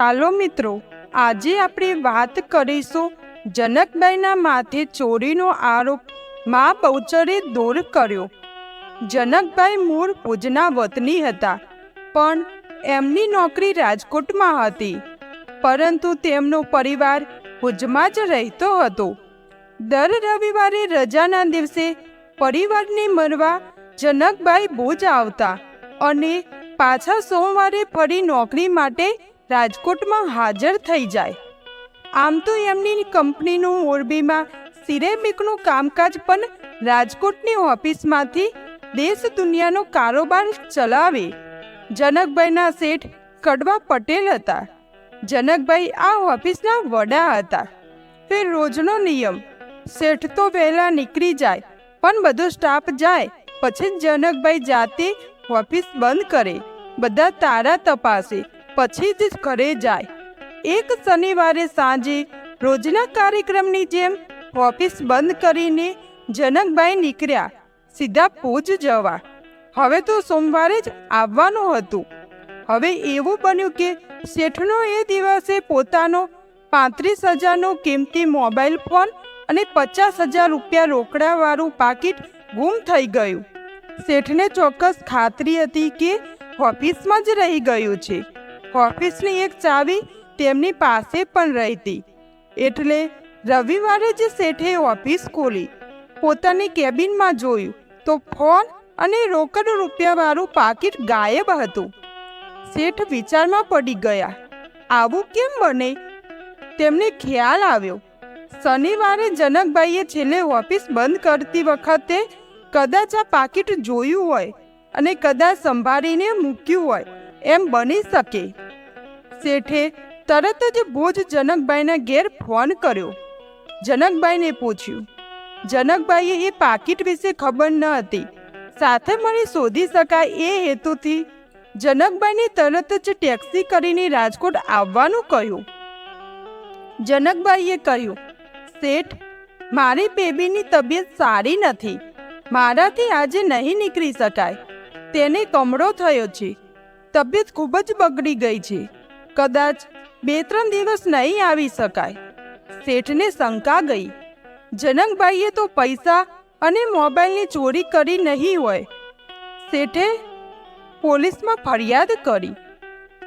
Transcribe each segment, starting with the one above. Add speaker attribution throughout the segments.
Speaker 1: ચાલો મિત્રો, આજે આપણે વાત કરીશું જનકબાઈના માથે ચોરીનો આરોપ મા બહુચરે દૂર કર્યો. જનકભાઈ મૂળ ભુજના વતની હતા, પણ એમની નોકરી રાજકોટમાં હતી, પરંતુ તેમનો પરિવાર ભુજમાં જ રહેતો હતો. દર રવિવારે રજાના દિવસે પરિવારને મળવા જનકભાઈ ભુજ આવતા અને પાછા સોમવારે ફરી નોકરી માટે રાજકોટમાં હાજર થઈ જાય. આમ તો એમની કંપનીનું મોરબીમાં સિરેમિકનું કામકાજ પણ રાજકોટની ઓફિસમાંથી દેશ દુનિયાનો કારોબાર ચલાવે. જનકભાઈના શેઠ કડવા પટેલ હતા. જનકભાઈ આ ઓફિસના વડા હતા. તે રોજનો નિયમ, શેઠ તો વહેલા નીકળી જાય, પણ બધો સ્ટાફ જાય, પછી જનકભાઈ જાતે ઓફિસ બંધ કરે, બધા તારા તપાસે પછી જ ઘરે જાય. એક શનિવારે સાંજે રોજના કાર્યક્રમની જેમ ઓફિસ બંધ કરીને જનકભાઈ નીકળ્યા, સીધા પૂજ જવા. હવે તો સોમવારે જ આવવાનું હતું. હવે એવું બન્યું કે શેઠનો એ દિવસે પોતાનો પાંત્રીસ હજારનો કિંમતી મોબાઈલ ફોન અને પચાસ હજાર રૂપિયા રોકડાવાળું પાકીટ ગુમ થઈ ગયું. શેઠને ચોક્કસ ખાતરી હતી કે ઓફિસમાં જ રહી ગયું છે. ઓફિસની એક ચાવી તેમની પાસે પણ રહેતી. એટલે રવિવારે જે શેઠે ઓફિસ ખોલી. પોતાની કેબિનમાં જોયું તો ફોન અને રોકડ રૂપિયાવાળું પાકીટ ગાયબ હતું. શેઠ વિચારમાં પડી ગયા, આવું કેમ બને? તેમને ખ્યાલ આવ્યો, શનિવારે જનકભાઈએ છેલ્લે ઓફિસ બંધ કરતી વખતે કદાચ આ પાકીટ જોયું હોય અને કદાચ સંભાળીને મૂક્યું હોય, એમ બની શકે. શેઠે તરત જ ભુજ જનકભાઈના ઘેર ફોન કર્યો. જનકભાઈને પૂછ્યું જનકભાઈએ એ પાકીટ વિશે ખબર ન હતી. સાથે મળી શોધી શકાય એ હેતુથી જનકભાઈને તરત જ ટેક્સી કરીને રાજકોટ આવવાનું કહ્યું. જનકભાઈએ કહ્યું, શેઠ, મારી બેબીની તબિયત સારી નથી. મારાથી આજે નહીં નીકળી શકાય. તેને કમળો થયો છે. તબિયત ખૂબ જ બગડી ગઈ છે. કદાચ બે ત્રણ દિવસ નહીં આવી શકાય. શેઠને શંકા ગઈ. જનકભાઈએ તો પૈસા અને મોબાઈલની ચોરી કરી નહીં હોય. શેઠે પોલીસમાં ફરિયાદ કરી.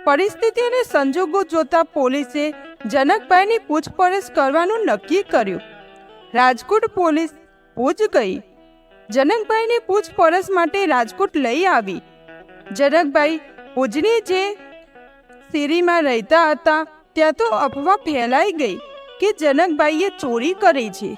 Speaker 1: પરિસ્થિતિ અને સંજોગો જોતા પોલીસે જનકભાઈની પૂછપરછ કરવાનું નક્કી કર્યું. રાજકોટ પોલીસ ભુજ ગઈ. જનકભાઈની પૂછપરછ માટે રાજકોટ લઈ આવી. જનકભાઈ ભુજની જે શેરીમાં રહેતા હતા, ત્યાં તો અફવા ફેલાઈ ગઈ કે જનકભાઈએ ચોરી કરી છે.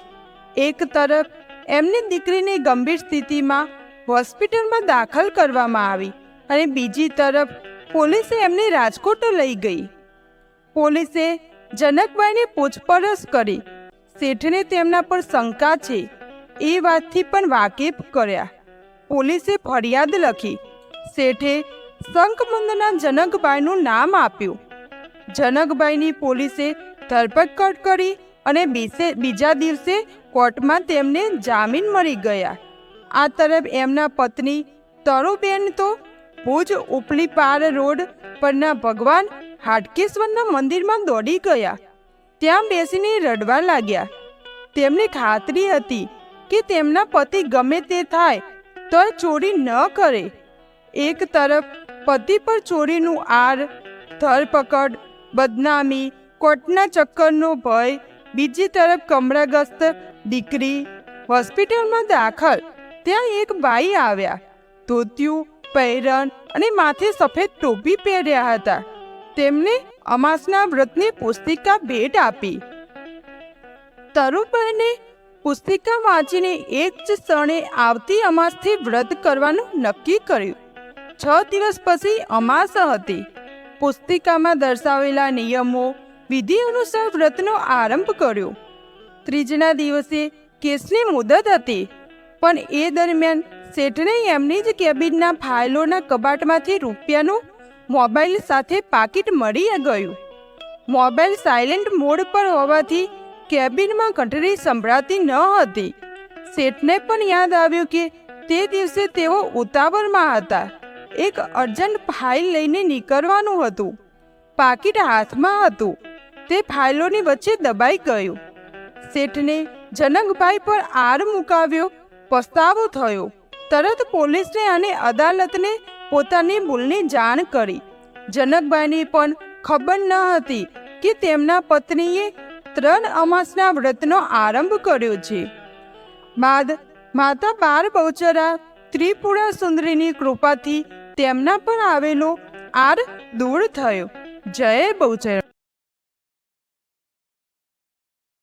Speaker 1: એક તરફ, એમની દીકરીને ગંભીર સ્થિતિમાં હોસ્પિટલમાં દાખલ કરવામાં આવી અને બીજી તરફ, પોલીસે એમને રાજકોટ લઈ ગઈ. પોલીસે જનકભાઈને પૂછપરછ કરી. શેઠને તેમના પર શંકા છે. એ વાતથી પણ વાકેફ કર્યા. પોલીસે ફરિયાદ લખી. શેઠે શંખમંદના જનકભાઈનું નામ આપ્યું. જનકભાઈની પોલીસે ધરપકડ કરી અને બીસે, બીજા દિવસે કોર્ટમાં તેમને જામીન મળી ગયા. આ તરફ એમના પત્ની તરુબેન તો ભુજ ઉપલી પાર રોડ પરના ભગવાન હાટકેશ્વરના મંદિરમાં દોડી ગયા. ત્યાં બેસીને રડવા લાગ્યા. તેમને ખાતરી હતી કે તેમના પતિ ગમે તે થાય તો ચોરી ન કરે. એક તરફ પતિ પર ચોરીનું આર, ધરપકડ, બદનામી, કોર્ટના ચક્કરનો ભય, બીજી તરફ કમરાગ્રસ્ત દીકરી, હોસ્પિટલમાં દાખલ. ત્યાં એક બાઈ આવ્યા. ધોતિયું પહેરણ અને માથે સફેદ ટોપી પહેર્યા હતા. તેમને અમાસના વ્રતની પુસ્તિકા ભેટ આપી. તરુભાઈને પુસ્તિકા વાંચીને એક જ ક્ષણે આવતી અમાસથી વ્રત કરવાનું નક્કી કર્યું. છ દિવસ પછી અમાસ હતી. પુસ્તિકામાં દર્શાવેલા નિયમો, વિધિ અનુસાર વ્રતનો આરંભ કર્યો. ત્રીજના દિવસે કેસની મુદત હતી, પણ એ દરમિયાન શેઠને એમની જ કેબિનના ફાઇલોના કબાટમાંથી રૂપિયાનું મોબાઈલ સાથે પાકીટ મળી ગયું. મોબાઈલ સાયલેન્ટ મોડ પર હોવાથી કેબિનમાં ઘંટડી સંભળાતી ન હતી. શેઠને પણ યાદ આવ્યું કે તે દિવસે તેઓ ઉતાવળમાં હતા. એક અર્જન્ટ ફાઇલ લઈને નીકળવાનું હતું. પાકીટ હાથમાં હતું. તે ફાઇલોની વચ્ચે દબાઈ ગયું. શેઠને જનકભાઈ પર આર મુકાવ્યો. પસ્તાવો થયો. તરત પોલીસને અને અદાલતને પોતાની ભૂલની જાણ કરી. જનકભાઈને પણ ખબર ન હતી કે તેમના પત્નીએ ત્રણ અમાસના વ્રતનો આરંભ કર્યો છે. બાદ માતા બાર બહુચરા ત્રિપુરા સુંદરીની કૃપાથી તેમના પર આવેલો આર દૂર થયો. જય બહુચરા